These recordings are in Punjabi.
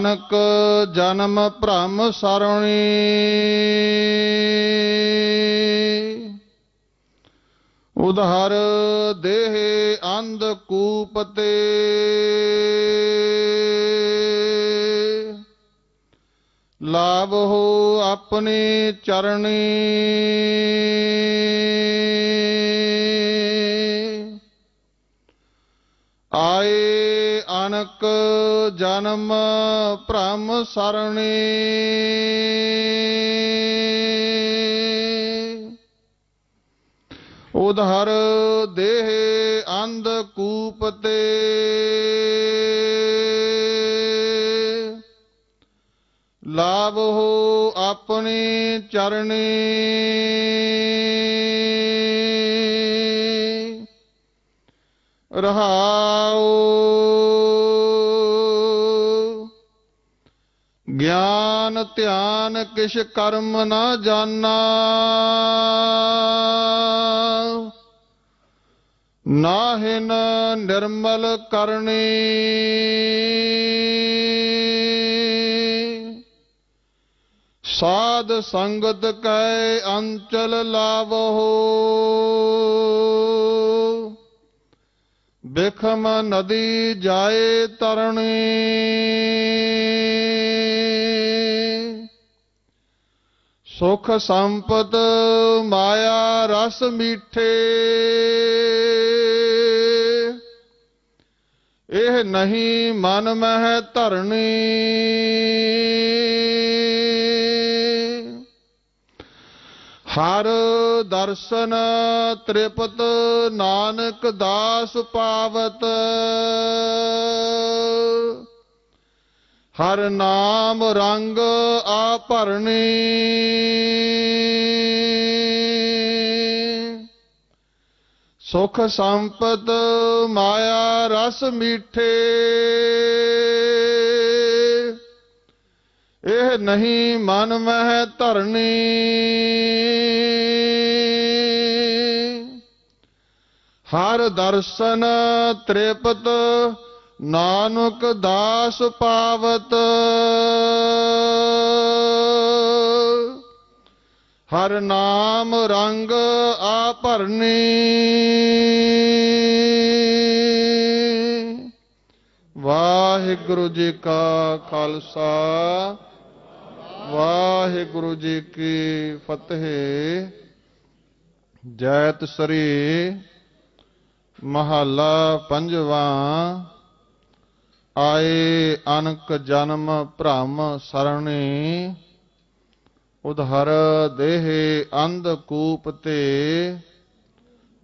ਆਏ ਜਨਮ ਭ੍ਰਮ ਸਰਣੀ। ਉਧਰ ਦੇਹ ਅੰਧ ਕੂਪ ਤੇ ਲਾਭ ਹੋ ਆਪਣੇ ਚਰਣੀ। ਆਏ ਅਨਕ ਜਨਮ ਭ੍ਰਮ ਸਰਣੀ। ਉਧਰ ਦੇਹ ਅੰਧ ਕੂਪ ਤੇ ਲਾਭ ਹੋ ਆਪਣੇ ਚਰਣੀ। ਰਹਾਉ ਗਿਆਨ ਧਿਆਨ ਕਿਛ ਕਰਮ ਨਾ ਜਾਣਾ। ਨਾਹਿਨ ਨਿਰਮਲ ਕਰਨੀ। ਸਾਧ ਸੰਗਤ ਕੈ ਅੰਚਲ ਲਾਵੋ ਬਿਖਮ ਨਦੀ ਜਾਏ ਤਰਣੀ। ਸੁਖ ਸੰਪਤ ਮਾਇਆ ਰਸ ਮੀਠੇ। ਇਹ ਨਹੀਂ ਮਨ ਮਹਿ ਧਰਣੀ ਹਰ ਦਰਸ਼ਨ ਤ੍ਰਿਪਤ ਨਾਨਕ ਦਾਸ ਪਾਵਤ। ਹਰ ਨਾਮ ਰੰਗ ਆ ਭਰਨੀ ਸੁਖ ਸੰਪਤ ਮਾਇਆ ਰਸ ਮੀਠੇ। ਇਹ ਨਹੀਂ ਮਨ ਮਹਿ ਧਰਨੀ। ਹਰ ਦਰਸ਼ਨ ਤ੍ਰਿਪਤ ਨਾਨਕ ਦਾਸ ਪਾਵਤ ਹਰ ਨਾਮ ਰੰਗ ਆ ਭਰਨੀ ਵਾਹਿਗੁਰੂ ਜੀ ਕਾ ਖਾਲਸਾ, ਵਾਹਿਗੁਰੂ ਜੀ ਕੀ ਫਤਿਹ। ਜੈਤ ਸ੍ਰੀ ਮਹੱਲਾ ਪੰਜਵਾਂ ਆਏ ਅਨਕ ਜਨਮ ਭ੍ਰਮ ਸਰਣੀ ਉਧਰ ਦੇਹ ਅੰਧ ਕੂਪ ਤੇ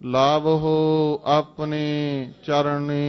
ਲਾਭ ਹੋ ਆਪਣੇ ਚਰਣੀ।